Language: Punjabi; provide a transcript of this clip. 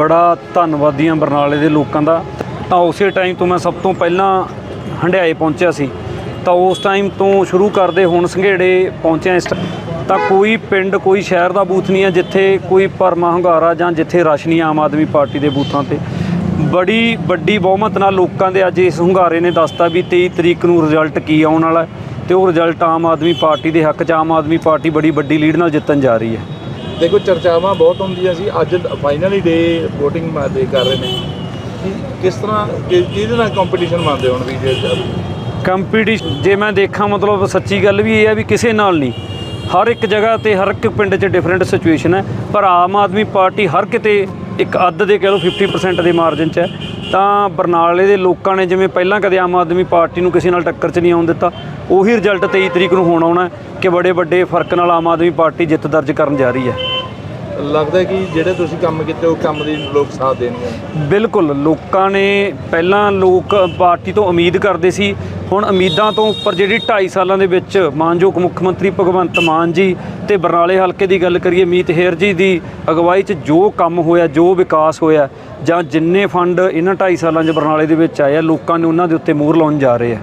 ਬੜਾ ਧੰਨਵਾਦੀ ਹਾਂ ਬਰਨਾਲੇ ਦੇ ਲੋਕਾਂ ਦਾ। ਤਾਂ ਉਸੇ ਟਾਈਮ ਤੋਂ ਮੈਂ ਸਭ ਤੋਂ ਪਹਿਲਾਂ ਹੰਡਿਆਏ ਪਹੁੰਚਿਆ ਸੀ। ਤਾਂ ਉਸ ਟਾਈਮ ਤੋਂ ਸ਼ੁਰੂ ਕਰਦੇ ਹੁਣ ਸੰਘੇੜੇ ਪਹੁੰਚਿਆ ਇਸ ਟ- ਤਾਂ ਕੋਈ ਪਿੰਡ, ਕੋਈ ਸ਼ਹਿਰ ਦਾ ਬੂਥ ਨਹੀਂ ਹੈ ਜਿੱਥੇ ਕੋਈ ਪਰਮਾ ਹੰਗਾਰਾ ਜਾਂ ਜਿੱਥੇ ਰਸ਼ ਨਹੀਂ ਆਮ ਆਦਮੀ ਪਾਰਟੀ ਦੇ ਬੂਥਾਂ ਤੇ। ਬੜੀ ਵੱਡੀ ਬਹੁਮਤ ਨਾਲ ਲੋਕਾਂ ਦੇ ਅੱਜ ਇਸ ਹੁੰਗਾਰੇ ਨੇ ਦੱਸਤਾ ਵੀ 23 ਤਰੀਕ ਨੂੰ ਰਿਜ਼ਲਟ ਕੀ ਆਉਣ ਵਾਲਾ ਹੈ। ਤੇ ਉਹ ਰਿਜ਼ਲਟ ਆਮ ਆਦਮੀ ਪਾਰਟੀ ਦੇ ਹੱਕ 'ਚ, ਆਮ ਆਦਮੀ ਪਾਰਟੀ ਬੜੀ ਵੱਡੀ ਲੀਡ ਨਾਲ ਜਿੱਤਣ ਜਾ ਰਹੀ ਹੈ। ਦੇਖੋ, ਚਰਚਾਵਾਂ ਬਹੁਤ ਹੁੰਦੀਆਂ ਸੀ। ਅੱਜ ਫਾਈਨਲੀ ਡੇ VOTING ਦੇ ਕਰ ਰਹੇ ਨੇ। ਕੀ, ਕਿਸ ਤਰ੍ਹਾਂ, ਕਿ- ਕਿਹਦੇ ਨਾਲ ਕੰਪੀਟੀਸ਼ਨ ਮੰਨਦੇ ਹੋ ਹੁਣ ਵੀ ਜੇ ਕੰਪੀਟੀਸ਼ਨ ਜੇ ਮੈਂ ਦੇਖਾਂ, ਮਤਲਬ ਸੱਚੀ ਗੱਲ ਵੀ ਇਹ ਹੈ ਵੀ ਕਿਸੇ ਨਾਲ ਨਹੀਂ। ਹਰ ਇੱਕ ਜਗ੍ਹਾ ਤੇ, ਹਰ ਇੱਕ ਪਿੰਡ 'ਚ ਡਿਫਰੈਂਟ ਸਿਚੁਏਸ਼ਨ ਹੈ। ਪਰ ਆਮ ਆਦਮੀ ਪਾਰਟੀ ਹਰ ਕਿਤੇ ਇੱਕ ਅੱਧ ਦੇ ਕਹਿ ਲਓ 50% ਦੇ ਮਾਰਜਨ 'ਚ ਹੈ। ਤਾਂ ਬਰਨਾਲੇ ਦੇ ਲੋਕਾਂ ਨੇ ਜਿਵੇਂ ਪਹਿਲਾਂ ਕਦੇ ਆਮ ਆਦਮੀ ਪਾਰਟੀ ਨੂੰ ਕਿਸੇ ਨਾਲ ਟੱਕਰ 'ਚ ਨਹੀਂ ਆਉਣ ਦਿੱਤਾ, ਉਹੀ ਰਿਜ਼ਲਟ 23 ਤਰੀਕ ਨੂੰ ਹੋਣ ਆਉਣਾ ਹੈ ਕਿ ਬੜੇ ਵੱਡੇ ਫ਼ਰਕ ਨਾਲ ਆਮ ਆਦਮੀ ਪਾਰਟੀ ਜਿੱਤ ਦਰਜ ਕਰਨ ਜਾ ਰਹੀ ਹੈ। ਲੱਗਦਾ ਕਿ ਜਿਹੜੇ ਤੁਸੀਂ ਕੰਮ ਕੀਤੇ ਉਹ ਕੰਮ ਦੀ ਲੋਕ ਸਾਥ ਦੇਣਗੇ? ਬਿਲਕੁਲ, ਲੋਕਾਂ ਨੇ ਪਹਿਲਾਂ ਲੋਕ ਪਾਰਟੀ ਤੋਂ ਉਮੀਦ ਕਰਦੇ ਸੀ, ਹੁਣ ਉਮੀਦਾਂ ਤੋਂ ਉੱਪਰ ਜਿਹੜੀ 2.5 ਸਾਲਾਂ ਦੇ ਵਿੱਚ ਮਾਨਯੋਗ ਮੁੱਖ ਮੰਤਰੀ ਭਗਵੰਤ ਮਾਨ ਜੀ ਤੇ ਬਰਨਾਲੇ ਹਲਕੇ ਦੀ ਗੱਲ ਕਰੀਏ, ਮੀਤ ਹੇਰ ਜੀ ਦੀ ਅਗਵਾਈ 'ਚ ਜੋ ਕੰਮ ਹੋਇਆ, ਜੋ ਵਿਕਾਸ ਹੋਇਆ, ਜਾਂ ਜਿੰਨੇ ਫੰਡ ਇਹਨਾਂ 2.5 ਸਾਲਾਂ 'ਚ ਬਰਨਾਲੇ ਦੇ ਵਿੱਚ ਆਏ ਆ, ਲੋਕਾਂ ਨੇ ਉਹਨਾਂ ਦੇ ਉੱਤੇ ਮੋਹਰ ਲਾਉਣ ਜਾ ਰਹੇ ਆ।